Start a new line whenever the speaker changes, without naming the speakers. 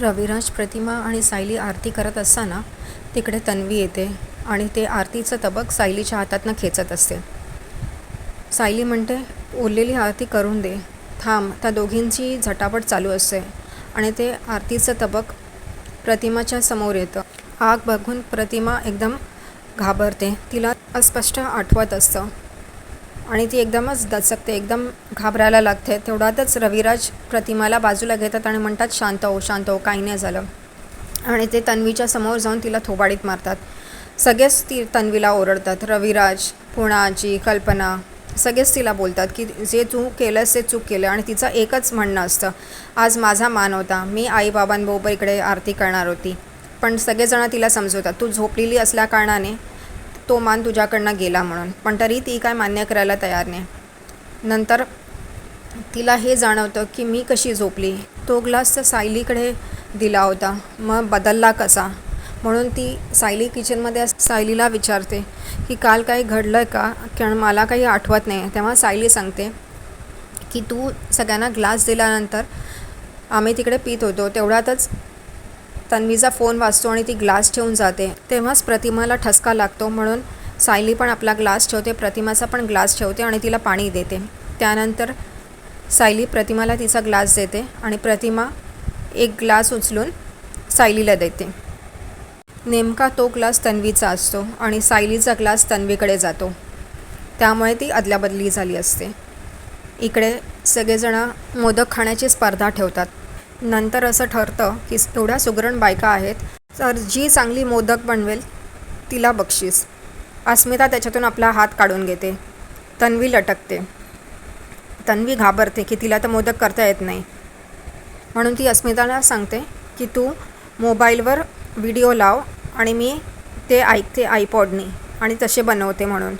रविराज प्रतिमा आणि सायली आरती करत असताना तिकडे तन्वी येते आणि ते आरतीचं तबक सायलीच्या हातातनं खेचत असते. सायली म्हणते उरलेली आरती करून दे. थांब त्या दोघींची झटापट चालू असते. आणि ते आरतीचं तबक प्रतिमाच्या समोर येतं. आग बघून प्रतिमा एकदम घाबरते. तिला अस्पष्ट आठवत असतं. आणि ती एकदमच दचकते एकदम घाबरायला लागते. तेवढ्यातच रविराज प्रतिमाला बाजूला घेतात आणि म्हणतात शांत हो शांत हो काही नाही झालं. आणि ते तन्वीच्या समोर जाऊन तिला थोबाडीत मारतात. सगळेच ती तन्वीला ओरडतात. रविराज पुणाजी कल्पना सगळेच तिला बोलतात की जे तू केलंस ते चूक केलं. आणि तिचं एकच म्हणणं असतं आज माझा मान होता. मी आईबाबांबरोबर इकडे आरती करणार होती. पण सगळेजण तिला समजवतात तू झोपलेली असल्याकारणाने तो मान तुझ्याकडनं गेला म्हणून. पण तरी ती काय मान्य करायला तयार नाही. नंतर तिला हे जाणवतं की मी कशी झोपली. तो ग्लास तर सायलीकडे दिला होता. मग बदलला कसा? म्हणून ती सायली किचनमध्ये सायलीला विचारते की काल काही घडलं आहे का? कारण मला काही आठवत नाही. तेव्हा सायली सांगते की तू सगळ्यांना ग्लास दिल्यानंतर आम्ही तिकडे पित होतो. तेवढ्यातच तन्वीचा फोन वाचतो आणि ती ग्लास ठेवून जाते. तेव्हाच प्रतिमाला ठसका लागतो म्हणून सायली पण आपला ग्लास ठेवते प्रतिमाचा पण ग्लास ठेवते आणि तिला पाणी देते. त्यानंतर सायली प्रतिमाला तिचा ग्लास देते आणि प्रतिमा एक ग्लास उचलून सायलीला देते. नेमका तो ग्लास तन्वीचा असतो आणि सायलीचा ग्लास तन्वीकडे जातो. त्यामुळे ती अदल्याबदली झाली असते. इकडे सगळेजणं मोदक खाण्याची स्पर्धा ठेवतात. नंतर असं ठरतं की एवढ्या सुगरण बायका आहेत तर जी चांगली मोदक बनवेल तिला बक्षीस. अस्मिता त्याच्यातून आपला हात काढून घेते. तन्वी लटकते. तन्वी घाबरते की तिला तर मोदक करता येत नाही. म्हणून ती अस्मिताला सांगते की तू मोबाईलवर व्हिडिओ लाव आणि मी ते ऐकते आयपॉडनी आणि तसे बनवते म्हणून.